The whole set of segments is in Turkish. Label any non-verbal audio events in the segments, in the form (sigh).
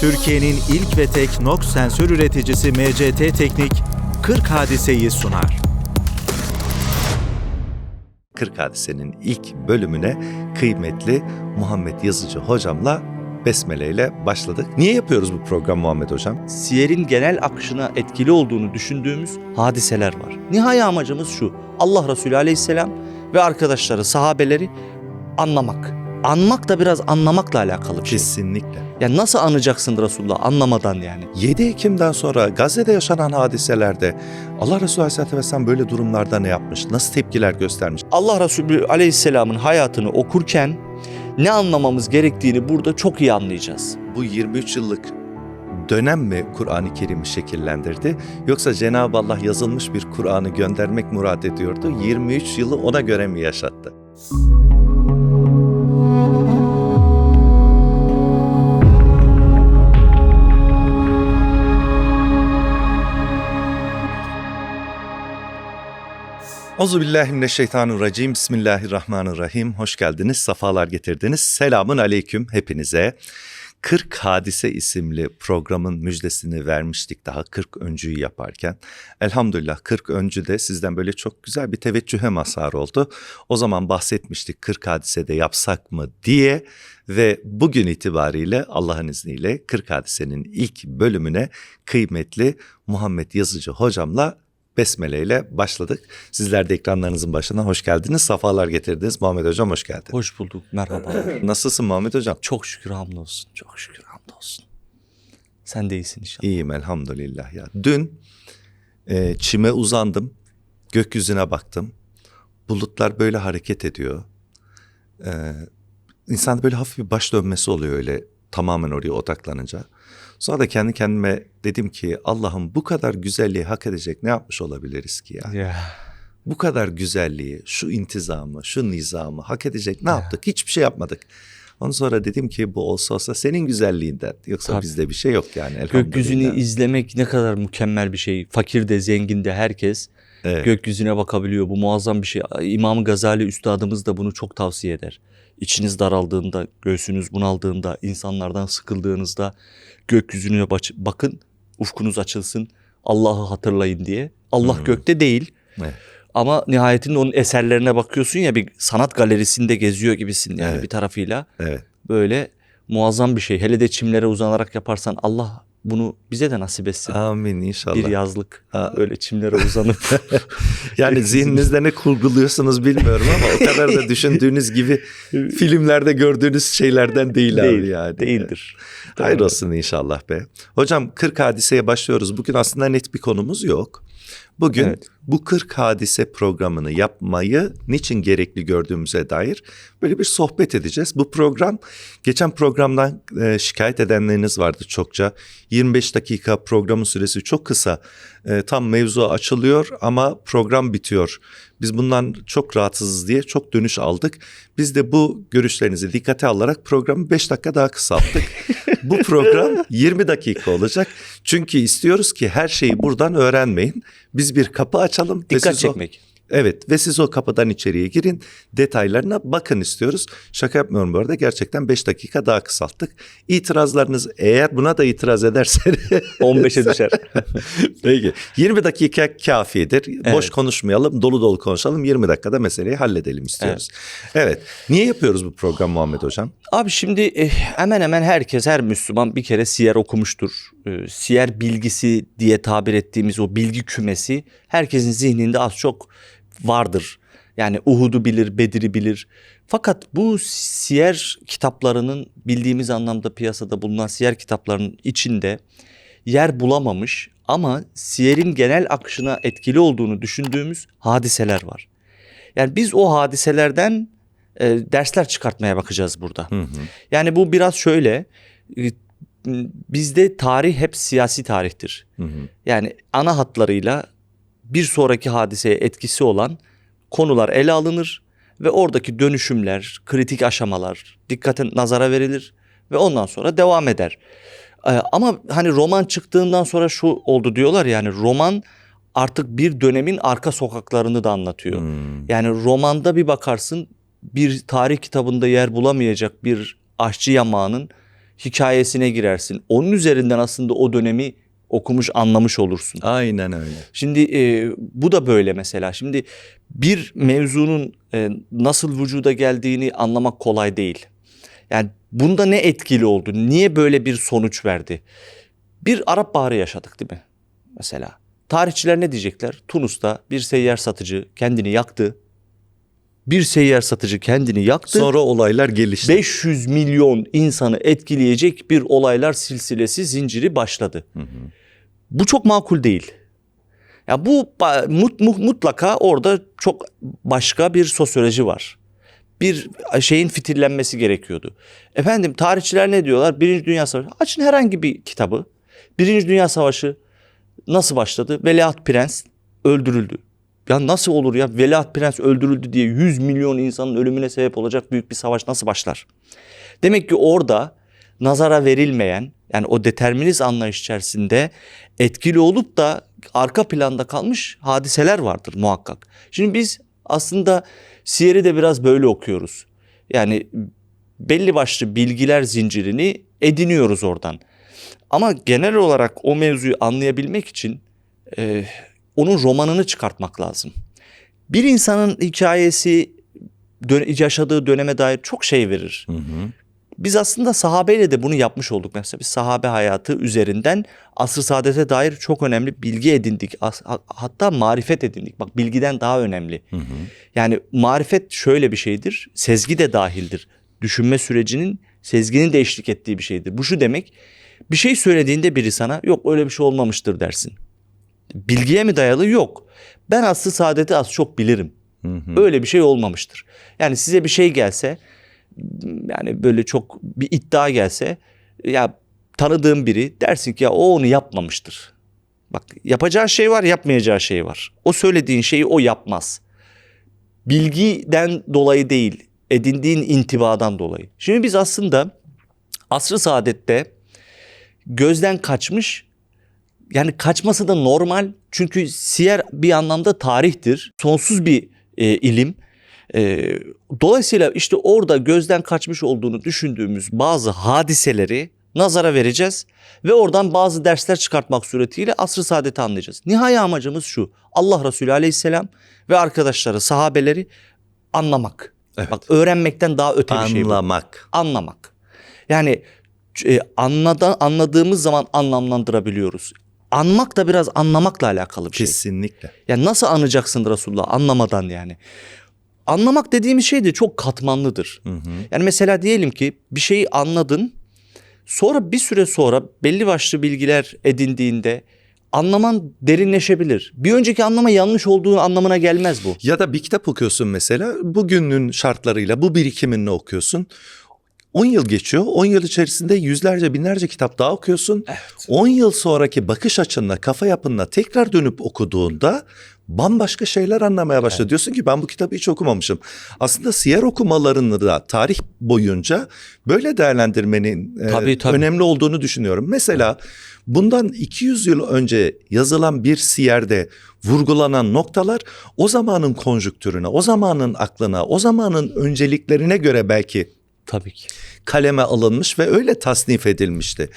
Türkiye'nin ilk ve tek NOx sensör üreticisi MCT Teknik 40 hadiseyi sunar. 40 Hadise'nin ilk bölümüne kıymetli Muhammed Yazıcı hocamla Besmele ile başladık. Niye yapıyoruz bu program Muhammed hocam? siyerin genel akışına etkili olduğunu düşündüğümüz hadiseler var. Nihai amacımız şu. Allah Resulü Aleyhisselam ve arkadaşları, sahabeleri anlamak. Anmak da biraz anlamakla alakalı bir şey. Kesinlikle. Yani nasıl anacaksın Resulullah anlamadan yani. 7 Ekim'den sonra Gazze'de yaşanan hadiselerde Allah Resulü Aleyhisselatü Vesselam böyle durumlarda ne yapmış? Nasıl tepkiler göstermiş? Allah Resulü Aleyhisselam'ın hayatını okurken ne anlamamız gerektiğini burada çok iyi anlayacağız. Bu 23 yıllık dönem mi Kur'an-ı Kerim'i şekillendirdi? Yoksa Cenab-ı Allah yazılmış bir Kur'an'ı göndermek murad ediyordu? 23 yılı ona göre mi yaşattı? Euzubillahimineşşeytanirracim. Bismillahirrahmanirrahim. Hoş geldiniz, safalar getirdiniz. Selamun aleyküm hepinize. 40 Hadise isimli programın müjdesini vermiştik daha 40 öncüyü yaparken. Elhamdülillah 40 öncü de sizden böyle çok güzel bir teveccühe mazhar oldu. O zaman bahsetmiştik 40 hadisede yapsak mı diye ve bugün itibariyle Allah'ın izniyle 40 hadisenin ilk bölümüne kıymetli Muhammed Yazıcı hocamla Besmele ile başladık. Sizler de ekranlarınızın başına hoş geldiniz. Safalar getirdiniz. Muhammed Hocam hoş geldin. Hoş bulduk, merhaba. (clears throat) Nasılsın Muhammed Hocam? çok şükür hamdolsun, çok şükür hamdolsun. Sen de iyisin inşallah. İyiyim elhamdülillah ya. Dün e, çime uzandım. Gökyüzüne baktım. Bulutlar böyle hareket ediyor. E, insanda böyle hafif bir baş dönmesi oluyor öyle tamamen oraya odaklanınca. Sonra da kendi kendime dedim ki Allah'ım bu kadar güzelliği hak edecek ne yapmış olabiliriz ki ya? Ya. Bu kadar güzelliği, şu intizamı, şu nizamı hak edecek ne yaptık? Hiçbir şey yapmadık. Ondan sonra dedim ki bu olsa olsa senin güzelliğinden. Yoksa Tabii. bizde bir şey yok yani. Gökyüzünü izlemek ne kadar mükemmel bir şey. Fakir de zengin de herkes Evet. gökyüzüne bakabiliyor. Bu muazzam bir şey. İmam Gazali üstadımız da bunu çok tavsiye eder. İçiniz daraldığında, göğsünüz bunaldığında, insanlardan sıkıldığınızda gökyüzüne bakın, ufkunuz açılsın, Allah'ı hatırlayın diye. Allah Hmm. gökte değil Evet. ama nihayetinde onun eserlerine bakıyorsun ya bir sanat galerisinde geziyor gibisin yani Evet. bir tarafıyla. Evet. Böyle muazzam bir şey. Hele de çimlere uzanarak yaparsan Allah bunu bize de nasip etsin. Amin inşallah. Bir yazlık Ha. böyle çimlere uzanıp (laughs) Yani zihninizde ne kurguluyorsunuz bilmiyorum ama o kadar da (laughs) düşündüğünüz gibi (laughs) filmlerde gördüğünüz şeylerden değil, abi Değil, yani. değildir. Hayır olsun inşallah be. Hocam 40 hadiseye başlıyoruz. Bugün aslında net bir konumuz yok. Bugün Evet. bu 40 hadise programını yapmayı niçin gerekli gördüğümüze dair böyle bir sohbet edeceğiz. Bu program geçen programdan e, şikayet edenleriniz vardı çokça. 25 dakika programın süresi çok kısa. E, tam mevzu açılıyor ama program bitiyor. Biz bundan çok rahatsızız diye çok dönüş aldık. Biz de bu görüşlerinizi dikkate alarak programı 5 dakika daha kısalttık. (laughs) bu program 20 dakika olacak. Çünkü istiyoruz ki her şeyi buradan öğrenmeyin. Biz bir kapı açalım. dikkat siz o- çekmek. Evet ve siz o kapıdan içeriye girin. Detaylarına bakın istiyoruz. Şaka yapmıyorum bu arada. Gerçekten 5 dakika daha kısalttık. İtirazlarınız eğer buna da itiraz ederseniz (laughs) 15'e düşer. (laughs) Peki. 20 dakika kafidir. Boş Evet. konuşmayalım, dolu dolu konuşalım. 20 dakikada meseleyi halledelim istiyoruz. Evet. Niye yapıyoruz bu program Muhammed Hocam? Abi şimdi eh, hemen hemen herkes, her Müslüman bir kere siyer okumuştur. Ee, siyer bilgisi diye tabir ettiğimiz o bilgi kümesi herkesin zihninde az çok vardır. Yani Uhud'u bilir, Bedir'i bilir. Fakat bu siyer kitaplarının bildiğimiz anlamda piyasada bulunan siyer kitaplarının içinde yer bulamamış ama siyerin genel akışına etkili olduğunu düşündüğümüz hadiseler var. Yani biz o hadiselerden e, dersler çıkartmaya bakacağız burada. Hı hı. Yani bu biraz şöyle. Bizde tarih hep siyasi tarihtir. Hı hı. Yani ana hatlarıyla bir sonraki hadiseye etkisi olan konular ele alınır ve oradaki dönüşümler, kritik aşamalar dikkate nazara verilir ve ondan sonra devam eder. Ee, ama hani roman çıktığından sonra şu oldu diyorlar yani roman artık bir dönemin arka sokaklarını da anlatıyor. Hmm. Yani romanda bir bakarsın bir tarih kitabında yer bulamayacak bir aşçı yamağının hikayesine girersin. Onun üzerinden aslında o dönemi okumuş anlamış olursun. Aynen öyle. Şimdi e, bu da böyle mesela. Şimdi bir mevzunun e, nasıl vücuda geldiğini anlamak kolay değil. Yani bunda ne etkili oldu? Niye böyle bir sonuç verdi? Bir Arap Baharı yaşadık değil mi? Mesela. Tarihçiler ne diyecekler? Tunus'ta bir seyyar satıcı kendini yaktı. Bir seyyar satıcı kendini yaktı. Sonra olaylar gelişti. 500 milyon insanı etkileyecek bir olaylar silsilesi zinciri başladı. Bu çok makul değil. Ya bu mut, mu- mutlaka orada çok başka bir sosyoloji var. Bir şeyin fitillenmesi gerekiyordu. Efendim tarihçiler ne diyorlar? Birinci Dünya Savaşı. Açın herhangi bir kitabı. Birinci Dünya Savaşı nasıl başladı? Veliaht Prens öldürüldü. Ya nasıl olur ya Veliaht Prens öldürüldü diye 100 milyon insanın ölümüne sebep olacak büyük bir savaş nasıl başlar? Demek ki orada nazara verilmeyen yani o determinist anlayış içerisinde etkili olup da arka planda kalmış hadiseler vardır muhakkak. Şimdi biz aslında Siyer'i de biraz böyle okuyoruz. Yani belli başlı bilgiler zincirini ediniyoruz oradan. Ama genel olarak o mevzuyu anlayabilmek için e, onun romanını çıkartmak lazım. Bir insanın hikayesi yaşadığı döneme dair çok şey verir. Hı hı. Biz aslında sahabeyle de bunu yapmış olduk. Mesela biz sahabe hayatı üzerinden asr-ı saadete dair çok önemli bilgi edindik. Hatta marifet edindik. Bak bilgiden daha önemli. Yani marifet şöyle bir şeydir. Sezgi de dahildir. Düşünme sürecinin sezginin de eşlik ettiği bir şeydir. Bu şu demek. Bir şey söylediğinde biri sana yok öyle bir şey olmamıştır dersin. Bilgiye mi dayalı? Yok. Ben asr-ı saadeti az çok bilirim. Öyle bir şey olmamıştır. Yani size bir şey gelse yani böyle çok bir iddia gelse ya tanıdığım biri dersin ki ya o onu yapmamıştır. Bak yapacağı şey var yapmayacağı şey var. O söylediğin şeyi o yapmaz. Bilgiden dolayı değil edindiğin intibadan dolayı. Şimdi biz aslında asr-ı saadette gözden kaçmış yani kaçması da normal çünkü siyer bir anlamda tarihtir. Sonsuz bir e, ilim. E, dolayısıyla işte orada gözden kaçmış olduğunu düşündüğümüz bazı hadiseleri nazara vereceğiz ve oradan bazı dersler çıkartmak suretiyle asr-ı saadeti anlayacağız. Nihai amacımız şu. Allah Resulü Aleyhisselam ve arkadaşları, sahabeleri anlamak. Evet. Bak öğrenmekten daha öte bir şey bu Anlamak. anlamak. Yani e, anladan, anladığımız zaman anlamlandırabiliyoruz. Anmak da biraz anlamakla alakalı bir şey. Kesinlikle. Yani nasıl anacaksın Resulullah anlamadan yani. Anlamak dediğimiz şey de çok katmanlıdır. Yani mesela diyelim ki bir şeyi anladın. Sonra bir süre sonra belli başlı bilgiler edindiğinde anlaman derinleşebilir. Bir önceki anlama yanlış olduğu anlamına gelmez bu. Ya da bir kitap okuyorsun mesela bugünün şartlarıyla bu birikiminle okuyorsun. 10 yıl geçiyor. 10 yıl içerisinde yüzlerce binlerce kitap daha okuyorsun. 10 yıl sonraki bakış açınla kafa yapınla tekrar dönüp okuduğunda bambaşka şeyler anlamaya başlıyor. Diyorsun ki ben bu kitabı hiç okumamışım. Aslında siyer okumalarını da tarih boyunca böyle değerlendirmenin e, Tabii, tabii. önemli olduğunu düşünüyorum. Mesela bundan 200 yıl önce yazılan bir siyerde vurgulanan noktalar o zamanın konjüktürüne, o zamanın aklına, o zamanın önceliklerine göre belki Tabii ki. kaleme alınmış ve öyle tasnif edilmişti.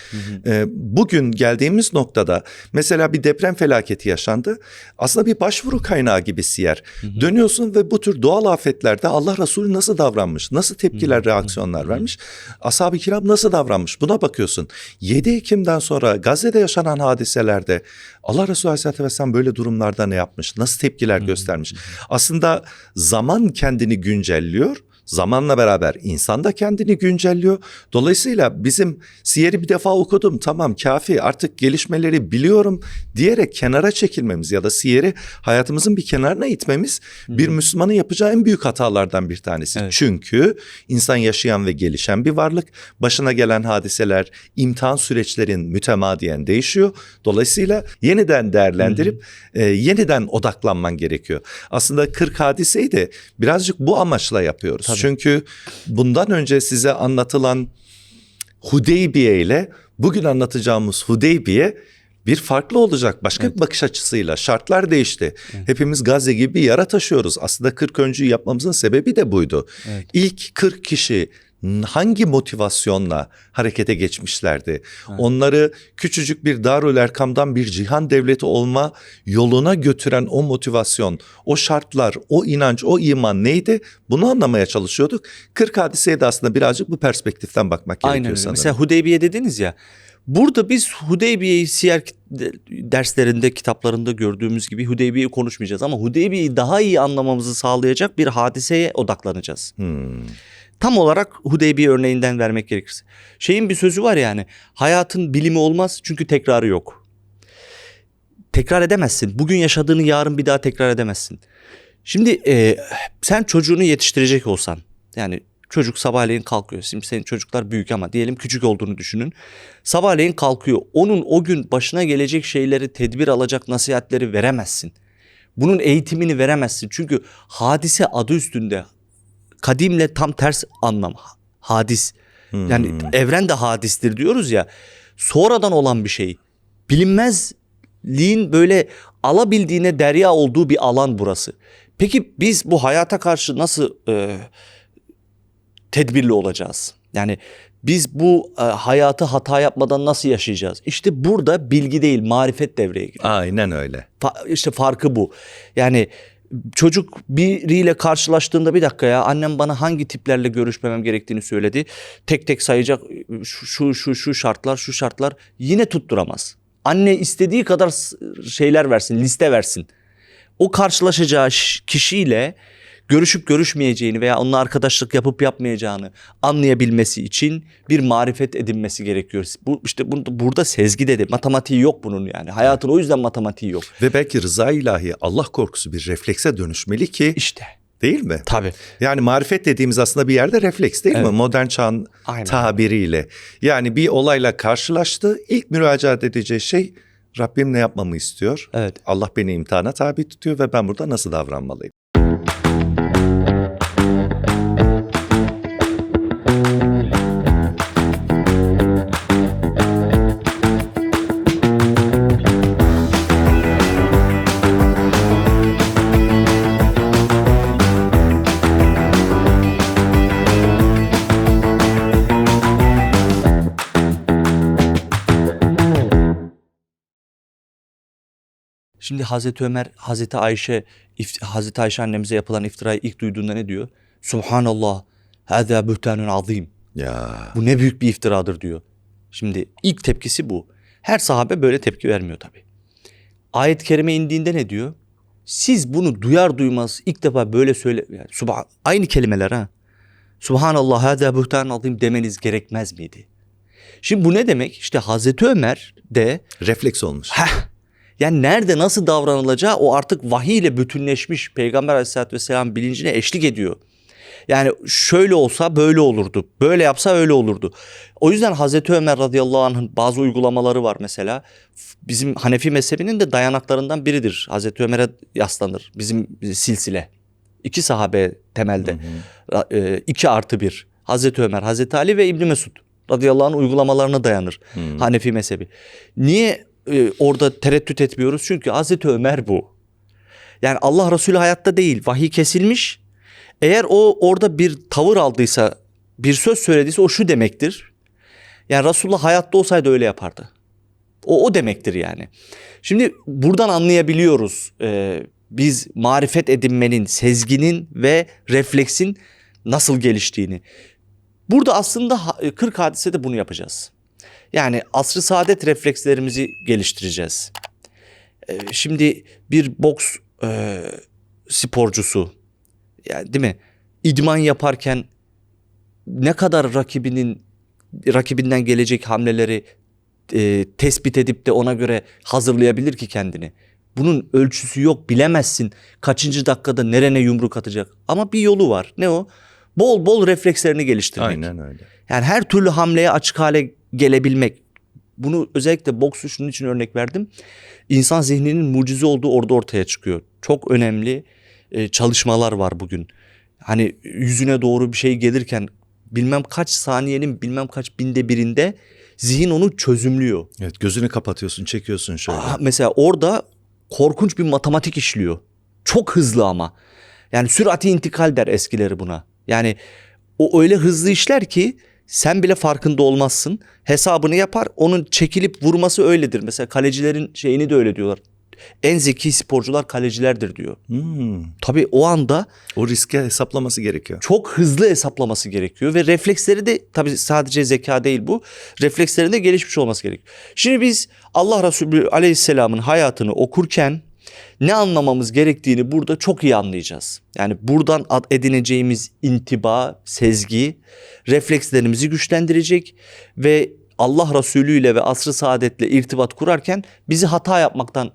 Ee, bugün geldiğimiz noktada mesela bir deprem felaketi yaşandı. Aslında bir başvuru kaynağı gibi siyer. Dönüyorsun ve bu tür doğal afetlerde Allah Resulü nasıl davranmış? Nasıl tepkiler, reaksiyonlar vermiş? Ashab-ı kiram nasıl davranmış? Buna bakıyorsun. 7 Ekim'den sonra Gazze'de yaşanan hadiselerde Allah Resulü Aleyhisselatü Vesselam böyle durumlarda ne yapmış? Nasıl tepkiler göstermiş? Aslında zaman kendini güncelliyor. Zamanla beraber insan da kendini güncelliyor. Dolayısıyla bizim siyeri bir defa okudum tamam kafi artık gelişmeleri biliyorum diyerek kenara çekilmemiz ya da siyeri hayatımızın bir kenarına itmemiz bir Müslümanın yapacağı en büyük hatalardan bir tanesi. Evet. Çünkü insan yaşayan ve gelişen bir varlık. Başına gelen hadiseler, imtihan süreçlerin mütemadiyen değişiyor. Dolayısıyla yeniden değerlendirip e, yeniden odaklanman gerekiyor. Aslında 40 hadiseyi de birazcık bu amaçla yapıyoruz. Tabii. Çünkü bundan önce size anlatılan Hudeybiye ile bugün anlatacağımız Hudeybiye bir farklı olacak. Başka bir bakış açısıyla şartlar değişti. Hepimiz Gazze gibi bir yara taşıyoruz. Aslında 40 öncüyü yapmamızın sebebi de buydu. Evet. İlk 40 kişi hangi motivasyonla harekete geçmişlerdi? Onları küçücük bir Darül Erkam'dan bir cihan devleti olma yoluna götüren o motivasyon, o şartlar, o inanç, o iman neydi? Bunu anlamaya çalışıyorduk. 40 hadiseye de aslında birazcık bu perspektiften bakmak Aynen gerekiyor öyle. sanırım. Mesela Hudeybiye dediniz ya. Burada biz Hudeybiye'yi siyer derslerinde, kitaplarında gördüğümüz gibi Hudeybiye'yi konuşmayacağız ama Hudeybiye'yi daha iyi anlamamızı sağlayacak bir hadiseye odaklanacağız. Hmm. Tam olarak Hudeybiye örneğinden vermek gerekirse. Şeyin bir sözü var yani hayatın bilimi olmaz çünkü tekrarı yok. Tekrar edemezsin. Bugün yaşadığını yarın bir daha tekrar edemezsin. Şimdi e, sen çocuğunu yetiştirecek olsan yani çocuk sabahleyin kalkıyor. Şimdi senin çocuklar büyük ama diyelim küçük olduğunu düşünün. Sabahleyin kalkıyor. Onun o gün başına gelecek şeyleri tedbir alacak nasihatleri veremezsin. Bunun eğitimini veremezsin. Çünkü hadise adı üstünde kadimle tam ters anlam. Hadis. Yani evren de hadistir diyoruz ya. Sonradan olan bir şey. Bilinmezliğin böyle alabildiğine derya olduğu bir alan burası. Peki biz bu hayata karşı nasıl e, tedbirli olacağız? Yani biz bu e, hayatı hata yapmadan nasıl yaşayacağız? İşte burada bilgi değil marifet devreye giriyor. Aynen öyle. Fa- işte farkı bu. Yani çocuk biriyle karşılaştığında bir dakika ya annem bana hangi tiplerle görüşmemem gerektiğini söyledi. Tek tek sayacak şu şu şu, şartlar şu şartlar yine tutturamaz. Anne istediği kadar şeyler versin liste versin. O karşılaşacağı kişiyle görüşüp görüşmeyeceğini veya onunla arkadaşlık yapıp yapmayacağını anlayabilmesi için bir marifet edinmesi gerekiyor. Bu işte bu, burada sezgi dedi. Matematiği yok bunun yani. Hayatın o yüzden matematiği yok. Ve belki rıza ilahi Allah korkusu bir reflekse dönüşmeli ki İşte değil mi? tabii. Yani marifet dediğimiz aslında bir yerde refleks değil mi? Evet. Modern çağın Aynen. tabiriyle. Yani bir olayla karşılaştı. İlk müracaat edeceği şey Rabbim ne yapmamı istiyor? Evet. Allah beni imtihana tabi tutuyor ve ben burada nasıl davranmalıyım? Hazreti Ömer, Hazreti Ayşe, Hazreti Ayşe annemize yapılan iftirayı ilk duyduğunda ne diyor? Subhanallah, hâzâ bühtanun azim. Ya Bu ne büyük bir iftiradır diyor. Şimdi ilk tepkisi bu. Her sahabe böyle tepki vermiyor tabii. Ayet-i kerime indiğinde ne diyor? Siz bunu duyar duymaz ilk defa böyle söyle yani subhan, aynı kelimeler ha. Subhanallah hâzâ bühtanun azim demeniz gerekmez miydi? Şimdi bu ne demek? İşte Hazreti Ömer de refleks olmuş. Heh. Yani nerede nasıl davranılacağı o artık vahiy ile bütünleşmiş Peygamber aleyhissalatü vesselam bilincine eşlik ediyor. Yani şöyle olsa böyle olurdu. Böyle yapsa öyle olurdu. O yüzden Hazreti Ömer radıyallahu anh'ın bazı uygulamaları var mesela. Bizim Hanefi mezhebinin de dayanaklarından biridir. Hazreti Ömer'e yaslanır. Bizim silsile. İki sahabe temelde. Ra- e, iki artı bir. Hazreti Ömer, Hazreti Ali ve İbni Mesud radıyallahu anh uygulamalarına dayanır. Hanefi mezhebi. Niye e, orada tereddüt etmiyoruz? Çünkü Hazreti Ömer bu. Yani Allah Resulü hayatta değil. Vahiy kesilmiş. Eğer o orada bir tavır aldıysa, bir söz söylediyse o şu demektir. Yani Resulullah hayatta olsaydı öyle yapardı. O, o demektir yani. Şimdi buradan anlayabiliyoruz. e, biz marifet edinmenin, sezginin ve refleksin nasıl geliştiğini. Burada aslında ha- 40 hadisede bunu yapacağız. Yani asr-ı saadet reflekslerimizi geliştireceğiz. Ee, şimdi bir boks e, sporcusu yani değil mi? İdman yaparken ne kadar rakibinin rakibinden gelecek hamleleri e, tespit edip de ona göre hazırlayabilir ki kendini. Bunun ölçüsü yok bilemezsin. Kaçıncı dakikada nerene yumruk atacak. Ama bir yolu var. Ne o? Bol bol reflekslerini geliştirmek. Aynen öyle. Yani her türlü hamleye açık hale gelebilmek. Bunu özellikle boksu şunun için örnek verdim. İnsan zihninin mucize olduğu orada ortaya çıkıyor. Çok önemli e, çalışmalar var bugün. Hani yüzüne doğru bir şey gelirken bilmem kaç saniyenin bilmem kaç binde birinde zihin onu çözümlüyor. Evet gözünü kapatıyorsun, çekiyorsun şöyle. Aa, mesela orada korkunç bir matematik işliyor. Çok hızlı ama. Yani sürati intikal der eskileri buna. Yani o öyle hızlı işler ki sen bile farkında olmazsın. Hesabını yapar. Onun çekilip vurması öyledir. Mesela kalecilerin şeyini de öyle diyorlar. En zeki sporcular kalecilerdir diyor. Hmm. Tabii o anda O riske hesaplaması gerekiyor. çok hızlı hesaplaması gerekiyor ve refleksleri de tabii sadece zeka değil bu. Reflekslerin de gelişmiş olması gerekiyor. Şimdi biz Allah Resulü Aleyhisselam'ın hayatını okurken ne anlamamız gerektiğini burada çok iyi anlayacağız. Yani buradan ad- edineceğimiz intiba, sezgi reflekslerimizi güçlendirecek ve Allah Resulü ile ve asr-ı saadetle irtibat kurarken bizi hata yapmaktan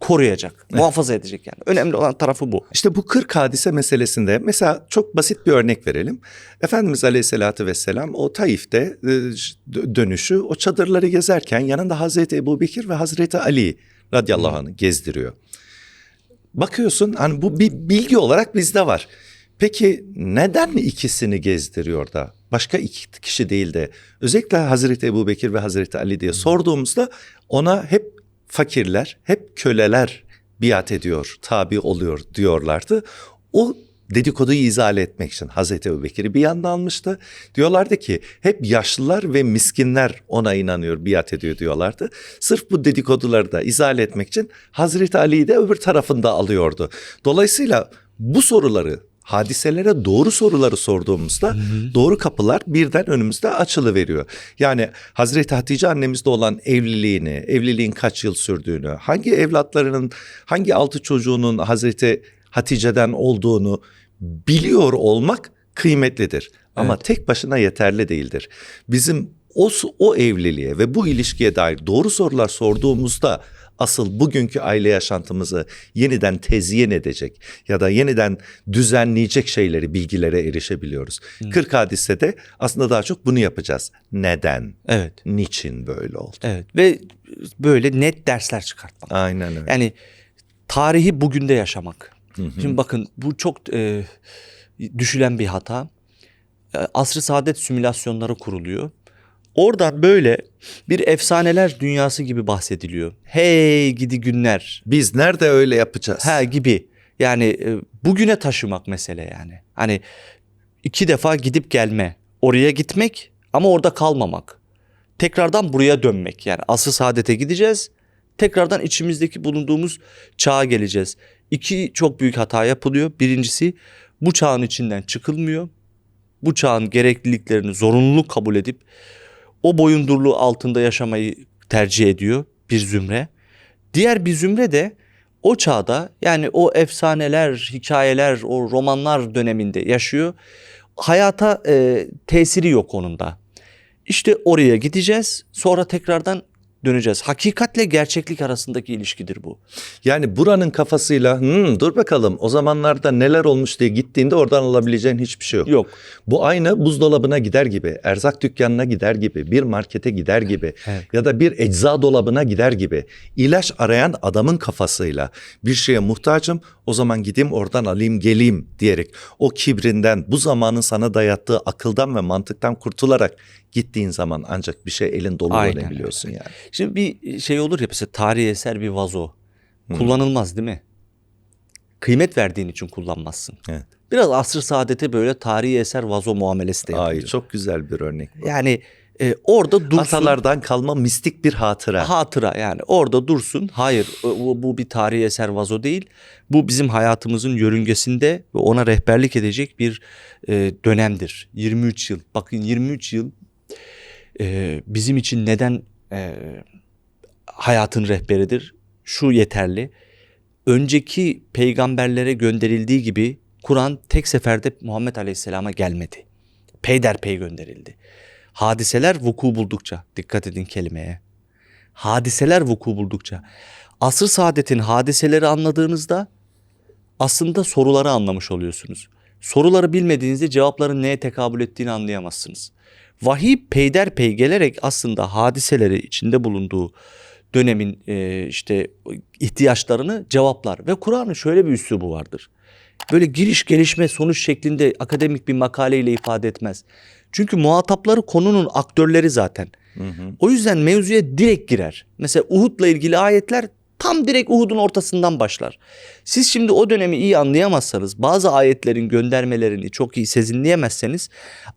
koruyacak, muhafaza edecek yani. Önemli olan tarafı bu. İşte bu 40 hadise meselesinde mesela çok basit bir örnek verelim. Efendimiz Aleyhisselatü Vesselam o Taif'te e, dö- dönüşü o çadırları gezerken yanında Hazreti Ebu Bekir ve Hazreti Ali radıyallahu anh'ı gezdiriyor. Bakıyorsun hani bu bir bilgi olarak bizde var. Peki neden ikisini gezdiriyor da başka iki kişi değil de özellikle Hazreti Ebu Bekir ve Hazreti Ali diye sorduğumuzda ona hep fakirler, hep köleler biat ediyor, tabi oluyor diyorlardı. O dedikoduyu izale etmek için Hazreti Ebu Bekir'i bir yanda almıştı. Diyorlardı ki hep yaşlılar ve miskinler ona inanıyor, biat ediyor diyorlardı. Sırf bu dedikoduları da izale etmek için Hazreti Ali'yi de öbür tarafında alıyordu. Dolayısıyla bu soruları hadiselere doğru soruları sorduğumuzda doğru kapılar birden önümüzde açılı veriyor. Yani Hazreti Hatice annemizde olan evliliğini, evliliğin kaç yıl sürdüğünü, hangi evlatlarının, hangi altı çocuğunun Hazreti Hatice'den olduğunu biliyor olmak kıymetlidir. Ama tek başına yeterli değildir. Bizim o, o evliliğe ve bu ilişkiye dair doğru sorular sorduğumuzda asıl bugünkü aile yaşantımızı yeniden tezyin edecek ya da yeniden düzenleyecek şeyleri, bilgilere erişebiliyoruz. 40 hadisede aslında daha çok bunu yapacağız. Neden? Evet. Niçin böyle oldu? Evet ve böyle net dersler çıkartmak. Aynen öyle. Yani tarihi bugün de yaşamak. Şimdi bakın bu çok e, düşülen bir hata. E, Asr-ı saadet simülasyonları kuruluyor. Oradan böyle bir efsaneler dünyası gibi bahsediliyor. Hey gidi günler. Biz nerede öyle yapacağız? Ha gibi. Yani e, bugüne taşımak mesele yani. Hani iki defa gidip gelme. Oraya gitmek ama orada kalmamak. Tekrardan buraya dönmek. Yani asıl saadete gideceğiz. Tekrardan içimizdeki bulunduğumuz çağa geleceğiz. İki çok büyük hata yapılıyor. Birincisi bu çağın içinden çıkılmıyor. Bu çağın gerekliliklerini zorunluluk kabul edip o boyundurluğu altında yaşamayı tercih ediyor bir zümre. Diğer bir zümre de o çağda yani o efsaneler, hikayeler, o romanlar döneminde yaşıyor. Hayata e, tesiri yok onun da. İşte oraya gideceğiz sonra tekrardan döneceğiz. Hakikatle gerçeklik arasındaki ilişkidir bu. Yani buranın kafasıyla "Hmm, dur bakalım o zamanlarda neler olmuş diye gittiğinde oradan alabileceğin hiçbir şey yok. Yok. Bu aynı buzdolabına gider gibi, erzak dükkanına gider gibi, bir markete gider gibi Evet. ya da bir ecza dolabına gider gibi. İlaç arayan adamın kafasıyla bir şeye muhtacım o zaman gideyim oradan alayım geleyim diyerek o kibrinden bu zamanın sana dayattığı akıldan ve mantıktan kurtularak gittiğin zaman ancak bir şey elin dolu Aynen olabiliyorsun yani. Şimdi bir şey olur ya mesela tarihi eser bir vazo. Kullanılmaz değil mi? Kıymet verdiğin için kullanmazsın. Evet. Biraz asr saadete böyle tarihi eser vazo muamelesi de yapılıyor. Ay çok güzel bir örnek. bu. Yani e, orada dursun. Atalardan kalma mistik bir hatıra. Hatıra yani orada dursun. Hayır bu, bu bir tarihi eser vazo değil. Bu bizim hayatımızın yörüngesinde ve ona rehberlik edecek bir e, dönemdir. 23 yıl. Bakın 23 yıl e, bizim için neden e, hayatın rehberidir? Şu yeterli. Önceki peygamberlere gönderildiği gibi Kur'an tek seferde Muhammed Aleyhisselam'a gelmedi. Peyderpey gönderildi. Hadiseler vuku buldukça, dikkat edin kelimeye. Hadiseler vuku buldukça. Asr saadetin hadiseleri anladığınızda aslında soruları anlamış oluyorsunuz. Soruları bilmediğinizde cevapların neye tekabül ettiğini anlayamazsınız. Vahiy peyderpey gelerek aslında hadiseleri içinde bulunduğu dönemin e, işte ihtiyaçlarını cevaplar. Ve Kur'an'ın şöyle bir üslubu vardır. Böyle giriş gelişme sonuç şeklinde akademik bir makaleyle ifade etmez. Çünkü muhatapları konunun aktörleri zaten. O yüzden mevzuya direkt girer. Mesela Uhud'la ilgili ayetler Tam direkt Uhud'un ortasından başlar. Siz şimdi o dönemi iyi anlayamazsanız, bazı ayetlerin göndermelerini çok iyi sezinleyemezseniz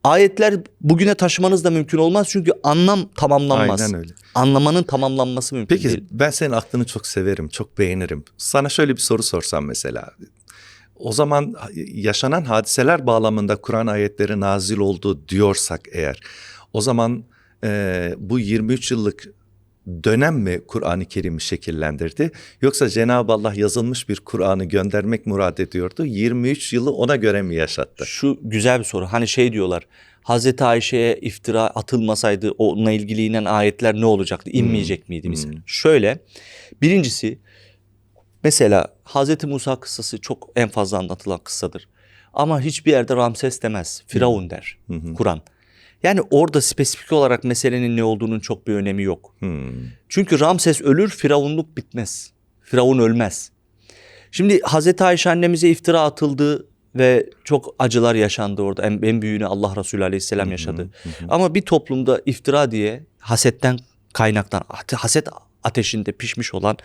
ayetler bugüne taşımanız da mümkün olmaz çünkü anlam tamamlanmaz. Aynen öyle. Anlamanın tamamlanması mümkün Peki değil. ben senin aklını çok severim, çok beğenirim. Sana şöyle bir soru sorsam mesela. O zaman yaşanan hadiseler bağlamında Kur'an ayetleri nazil oldu diyorsak eğer, o zaman e, bu 23 yıllık dönem mi Kur'an-ı Kerim'i şekillendirdi? Yoksa Cenab-ı Allah yazılmış bir Kur'an'ı göndermek murad ediyordu. 23 yılı ona göre mi yaşattı? Şu güzel bir soru. Hani şey diyorlar. Hazreti Ayşe'ye iftira atılmasaydı onunla ilgili inen ayetler ne olacaktı? İnmeyecek miydi misal? Hmm. Şöyle. Birincisi mesela Hazreti Musa kıssası çok en fazla anlatılan kıssadır. Ama hiçbir yerde Ramses demez. Firavun der Hı hı. Kur'an. Yani orada spesifik olarak meselenin ne olduğunun çok bir önemi yok. Hmm. Çünkü Ramses ölür, Firavunluk bitmez. Firavun ölmez. Şimdi Hazreti Ayşe annemize iftira atıldı ve çok acılar yaşandı orada. En, en büyüğünü Allah Resulü Aleyhisselam yaşadı. Ama bir toplumda iftira diye hasetten kaynaktan, haset ateşinde pişmiş olan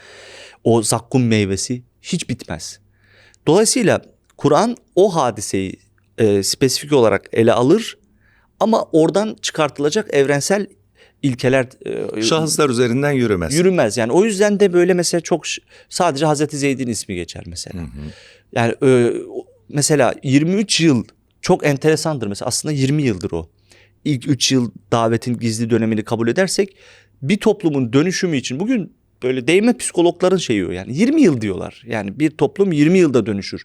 o zakkum meyvesi hiç bitmez. Dolayısıyla Kur'an o hadiseyi e, spesifik olarak ele alır ama oradan çıkartılacak evrensel ilkeler e, Şahıslar üzerinden yürümez. yürümez. Yani o yüzden de böyle mesela çok sadece Hazreti Zeyd'in ismi geçer mesela. Hı hı. Yani e, mesela 23 yıl çok enteresandır mesela aslında 20 yıldır o. İlk 3 yıl davetin gizli dönemini kabul edersek bir toplumun dönüşümü için bugün böyle değme psikologların şeyi o yani 20 yıl diyorlar. Yani bir toplum 20 yılda dönüşür.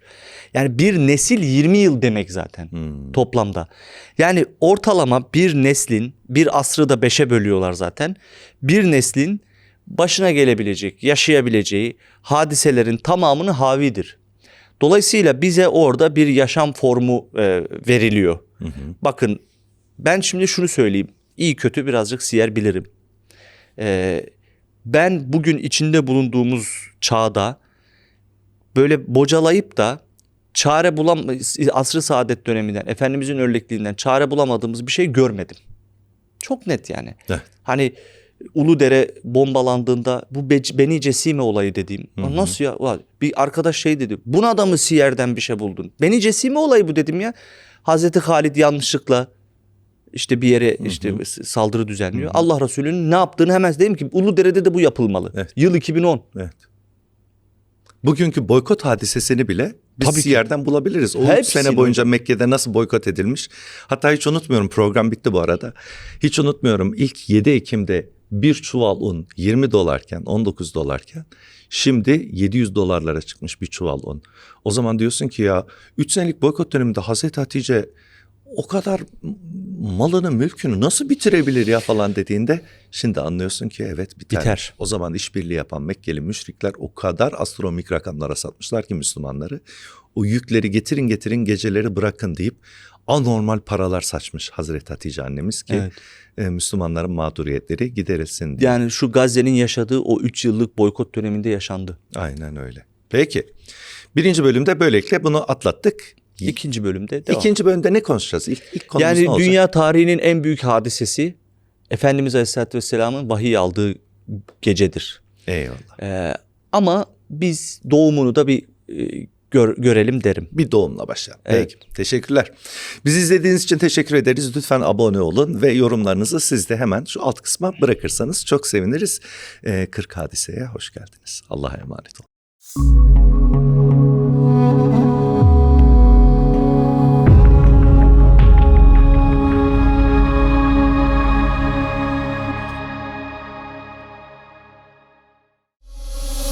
Yani bir nesil 20 yıl demek zaten Hmm. toplamda. Yani ortalama bir neslin bir asrı da beşe bölüyorlar zaten. Bir neslin başına gelebilecek, yaşayabileceği hadiselerin tamamını havidir. Dolayısıyla bize orada bir yaşam formu e, veriliyor. Hı hı. Bakın ben şimdi şunu söyleyeyim. İyi kötü birazcık siyer bilirim. Ee, ben bugün içinde bulunduğumuz çağda böyle bocalayıp da çare bulam asrı saadet döneminden, Efendimizin örnekliğinden çare bulamadığımız bir şey görmedim. Çok net yani. Evet. Hani Uludere bombalandığında bu Bec- Beni Cesime olayı dediğim. Hı hı. Nasıl ya? Bir arkadaş şey dedi. Buna da mı Siyer'den bir şey buldun? Beni Cesime olayı bu dedim ya. Hazreti Halid yanlışlıkla işte bir yere işte saldırı düzenliyor. Allah Resulü'nün ne yaptığını hemen dedim ki Uludere'de de bu yapılmalı. Evet. Yıl 2010. Evet. Bugünkü boykot hadisesini bile biz Tabii ki. yerden bulabiliriz. O Hepsini sene boyunca Mekke'de nasıl boykot edilmiş. Hatta hiç unutmuyorum program bitti bu arada. Hiç unutmuyorum ilk 7 Ekim'de bir çuval un 20 dolarken 19 dolarken şimdi 700 dolarlara çıkmış bir çuval un. O zaman diyorsun ki ya 3 senelik boykot döneminde Hazreti Hatice o kadar malını mülkünü nasıl bitirebilir ya falan dediğinde şimdi anlıyorsun ki evet biter. Biter. O zaman işbirliği yapan Mekkeli müşrikler o kadar astronomik rakamlara satmışlar ki Müslümanları. O yükleri getirin getirin geceleri bırakın deyip anormal paralar saçmış Hazreti Hatice annemiz ki Evet. e, Müslümanların mağduriyetleri giderilsin diye. Yani şu Gazze'nin yaşadığı o 3 yıllık boykot döneminde yaşandı. Aynen öyle. Peki birinci bölümde böylelikle bunu atlattık. İkinci bölümde devam. İkinci bölümde ne konuşacağız? İlk, ilk konumuz yani ne olacak? dünya tarihinin en büyük hadisesi Efendimiz Aleyhisselatü Vesselam'ın vahiy aldığı gecedir. Eyvallah. Ee, ama biz doğumunu da bir e, gör- görelim derim. Bir doğumla başlayalım. Evet. Peki. Teşekkürler. Bizi izlediğiniz için teşekkür ederiz. Lütfen abone olun ve yorumlarınızı siz de hemen şu alt kısma bırakırsanız çok seviniriz. Ee, 40 Hadise'ye hoş geldiniz. Allah'a emanet olun.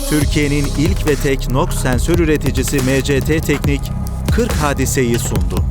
Türkiye'nin ilk ve tek NOx sensör üreticisi MCT Teknik 40 hadiseyi sundu.